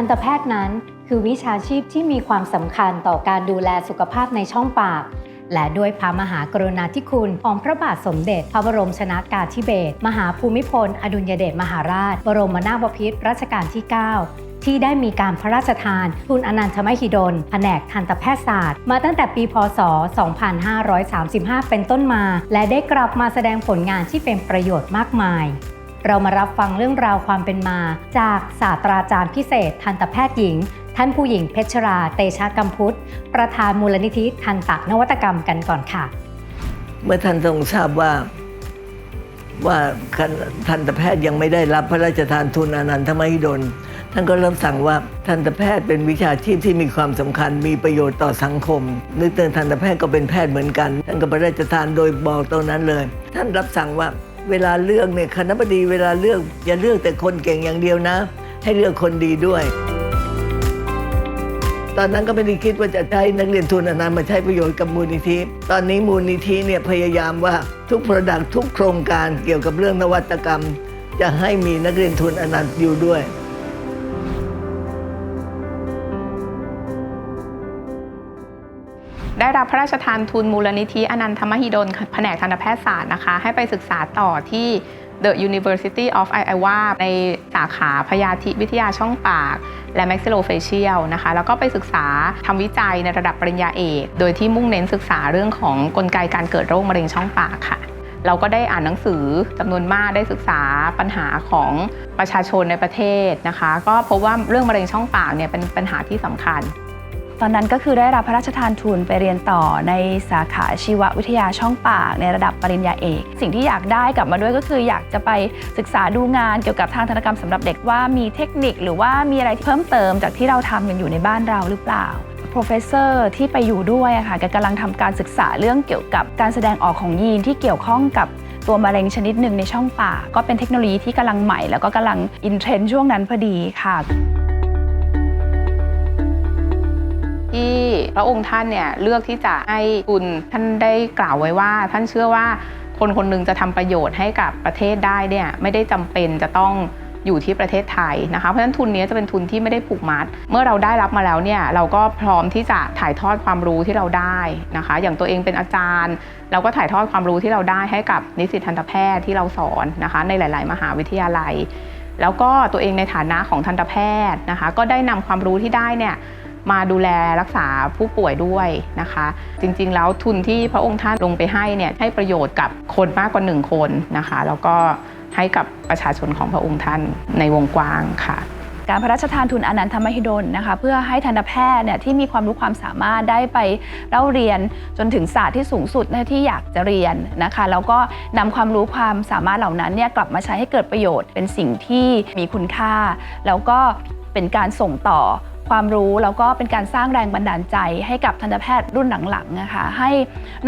ทันตแพทย์นั้น คือวิชาชีพที่มีความสำคัญต่อการดูแลสุขภาพในช่องปาก และด้วยพระมหากรุณาธิคุณของพระบาทสมเด็จ พระบรมชนากาธิเบศรมหาภูมิพล อดุลยเดชมหาราช บรมนาถบพิตรรัชกาลที่ 9ที่ได้มีการพระราชทาน ทุนอนันทมหิดล แผนกทันตแพทยศาสตร์ มาตั้งแต่ปีพศ 2535 เป็นต้นมา และได้กลับมาแสดงผลงานที่เป็นประโยชน์มากมาย เรามารับฟังเรื่องราวความเป็นมา จากศาสตราจารย์พิเศษ ทันตแพทย์หญิง ท่านผู้หญิงเพชรา เตชะกัมพุทธ ประธานมูลนิธิทันตนวัตกรรมกันก่อนค่ะ เมื่อท่านทรงทราบว่าว่าทันตแพทย์ยังไม่ได้รับพระราชทานทุนอนันทมหิดล ท่านก็เริ่มสั่งว่าทันตแพทย์เป็นวิชาชีพที่มีความสำคัญมีประโยชน์ต่อสังคม นึกถึงทันตแพทย์ก็เป็นแพทย์เหมือนกัน ท่านก็พระราชทานโดยบอกตรงนั้นเลย ท่านรับสั่งว่า เวลาเลือกเนี่ยคณะบดีเวลาเลือกอย่าเลือกแต่คนเก่งอย่างเดียวนะ ให้เลือกคนดีด้วย ตอนนั้นก็ไม่ได้คิดว่าจะใช้นักเรียนทุนอนันต์มาใช้ประโยชน์กับมูลนิธิ ตอนนี้มูลนิธิเนี่ยพยายามว่าทุก Product ทุกโครงการเกี่ยวกับเรื่องนวัตกรรม จะให้มีนักเรียนทุนอนันต์อยู่ด้วย ได้รับพระราชทานทุนมูลนิธิอนันทมหิดลแผนกทันตแพทยศาสตร์นะคะ ให้ไปศึกษาต่อที่ The University of Iowa ในสาขาพยาธิวิทยาช่องปาก และ maxillofacial นะคะ แล้วก็ไปศึกษาทำวิจัยในระดับปริญญาเอก โดยที่มุ่งเน้นศึกษาเรื่องของกลไกการเกิดโรคมะเร็งช่องปากค่ะ เราก็ได้อ่านหนังสือจำนวนมากได้ศึกษาปัญหาของประชาชนในประเทศนะคะ ก็พบว่าเรื่องมะเร็งช่องปากเนี่ยเป็นปัญหาที่สำคัญ ตอนนั้นก็คือได้รับพระราชทานทุนไปเรียนต่อในสาขาชีววิทยาช่องปาก ในระดับปริญญาเอก สิ่งที่อยากได้กลับมาด้วยก็คืออยากจะไปศึกษาดูงานเกี่ยวกับทางธนกรรมสำหรับเด็กว่ามีเทคนิคหรือว่ามีอะไรเพิ่มเติมจากที่เราทำกันอยู่ในบ้านเราหรือเปล่า professor ที่ไปอยู่ด้วยอะค่ะแกกำลังทำการศึกษาเรื่องเกี่ยวกับการแสดงออกของยีนที่เกี่ยวข้องกับตัวมะเร็งชนิดหนึ่งในช่องปาก ก็เป็นเทคโนโลยีที่กำลังใหม่ แล้วก็กำลังอินเทรนด์ช่วงนั้นพอดีค่ะ ที่พระองค์ท่านเนี่ยเลือกที่จะให้คุณท่านได้กล่าวไว้ว่า ท่านเชื่อว่าคนคนหนึ่งจะทำประโยชน์ให้กับประเทศได้เนี่ยไม่ได้จำเป็นจะต้องอยู่ที่ประเทศไทยนะคะเพราะฉะนั้นทุนนี้จะเป็นทุนที่ไม่ได้ผูกมัด เมื่อเราได้รับมาแล้วเนี่ยเราก็พร้อมที่จะถ่ายทอดความรู้ที่เราได้นะคะ อย่างตัวเองเป็นอาจารย์ เราก็ถ่ายทอดความรู้ที่เราได้ให้กับนิสิตทันตแพทย์ที่เราสอนนะคะ ในหลาย ๆ มหาวิทยาลัย แล้วก็ตัวเองในฐานะของทันตแพทย์นะคะ ก็ได้นำความรู้ที่ได้เนี่ย มาดูแลรักษาผู้ป่วยด้วยนะคะ จริงๆ แล้วทุนที่พระองค์ท่านลงไปให้เนี่ยให้ประโยชน์กับคนมากกว่าหนึ่งคนนะคะ แล้วก็ให้กับประชาชนของพระองค์ท่านในวงกว้างค่ะการพระราชทานทุนอนันทมหิดลนะคะเพื่อให้ทันตแพทย์เนี่ยที่มีความรู้ความสามารถได้ไปเล่าเรียนจนถึงศาสตร์ที่สูงสุดนะที่อยากจะเรียนนะคะแล้วก็นำความรู้ความสามารถเหล่านั้นเนี่ยกลับมาใช้ให้เกิดประโยชน์ เป็นสิ่งที่มีคุณค่า แล้วก็เป็นการส่งต่อ ความรู้แล้วก็เป็นการสร้างแรงบันดาลใจให้กับทันตแพทย์รุ่นหลังๆนะคะให้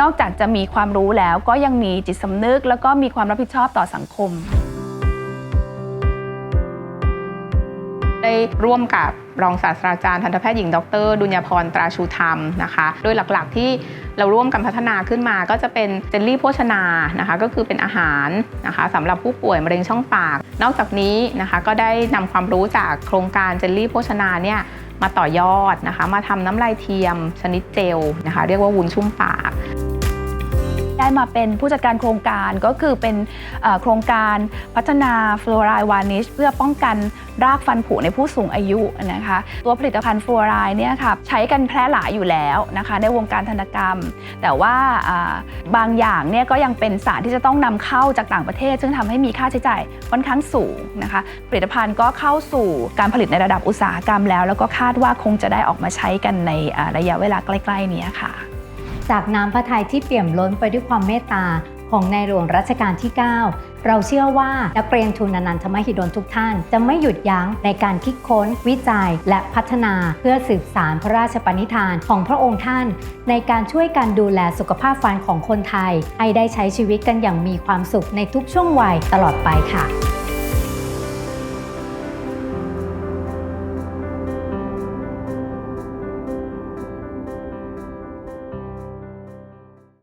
นอกจากจะมีความรู้แล้วก็ยังมีจิตสำนึก แล้วก็มีความรับผิดชอบต่อสังคม ได้ร่วมกับรองศาสตราจารย์ทันตแพทย์หญิง ดร ดุลยพรตราชูธรรมนะคะ โดยหลักๆที่เราร่วมกันพัฒนาขึ้นมาก็จะเป็นเจลลี่โภชนานะคะ ก็คือเป็นอาหารนะคะสำหรับผู้ป่วยมะเร็งช่องปาก นอกจากนี้นะคะก็ได้นำความรู้จากโครงการเจลลี่โภชนาเนี่ย มาต่อยอดนะคะ มาทำน้ำลายเทียมชนิดเจลนะคะ เรียกว่าวุ้นชุ่มปาก ได้มาเป็นผู้จัดการโครงการก็คือเป็นโครงการพัฒนาฟลูออไรด์วานิชเพื่อป้องกันรากฟันผุในผู้สูงอายุนะคะตัวผลิตภัณฑ์ฟลูออไรด์เนี่ยค่ะใช้กันแพร่หลายอยู่แล้วนะคะในวงการธนกรรม แต่ว่าบางอย่างเนี่ยก็ยังเป็นสารที่จะต้องนำเข้าจากต่างประเทศ ซึ่งทำให้มีค่าใช้จ่ายค่อนข้างสูงนะคะผลิตภัณฑ์ก็เข้าสู่การผลิตในระดับอุตสาหกรรมแล้ว แล้วก็คาดว่าคงจะได้ออกมาใช้กันในระยะเวลาใกล้ ๆ นี้ค่ะ จากน้ำพระทัยที่เปี่ยมล้นไปด้วยความเมตตาของในหลวงรัชกาลที่ 9 เราเชื่อว่านักเรียนทุนอนันทมหิดลทุกท่าน จะไม่หยุดยั้งในการคิดค้น วิจัย และพัฒนาเพื่อสืบสารพระราชปณิธานของพระองค์ท่าน ในการช่วยการดูแลสุขภาพฟันของคนไทย ให้ได้ใช้ชีวิตกันอย่างมีความสุขในทุกช่วงวัยตลอดไปค่ะ